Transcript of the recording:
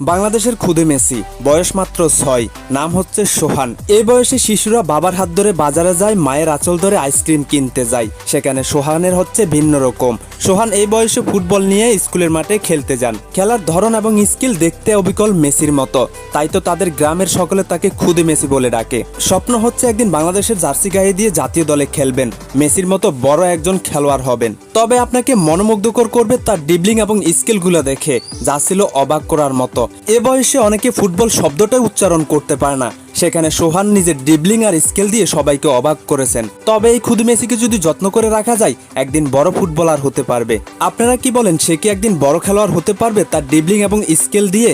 বাংলাদেশের খুদে মেসি, বয়স মাত্র ছয়, নাম হচ্ছে সোহান। এই বয়সে শিশুরা বাবার হাত ধরে বাজারে যায়, মায়ের আঁচল ধরে আইসক্রিম কিনতে যায়। সেখানে সোহানের হচ্ছে ভিন্ন রকম। সোহান এই বয়সে ফুটবল নিয়ে স্কুলের মাঠে খেলতে যান। খেলার ধরন এবং স্কিল দেখতে অবিকল মেসির মতো। তাই তো তাদের গ্রামের সকলে তাকে খুদে মেসি বলে ডাকে। স্বপ্ন হচ্ছে একদিন বাংলাদেশের জার্সি গায়ে দিয়ে জাতীয় দলে খেলবেন। মেসির মতো বড় একজন খেলোয়াড় হবেন। তবে আপনাকে মনোমুগ্ধকর করবে তার ডিবলিং এবং স্কিলগুলো দেখে। যা ছিল অবাক করার মতো। এ বয়সে অনেকে ফুটবল শব্দটাই উচ্চারণ করতে পারে না। সেখানে সোহান নিজের ডিবলিং আর স্কেল দিয়ে সবাইকে অবাক করেছেন। তবে এই খুদ মেসিকে যদি যত্ন করে রাখা যায়, একদিন বড় ফুটবলার হতে পারবে। আপনারা কি বলেন, সে কি একদিন বড় খেলোয়াড় হতে পারবে তার ডিবলিং এবং স্কেল দিয়ে?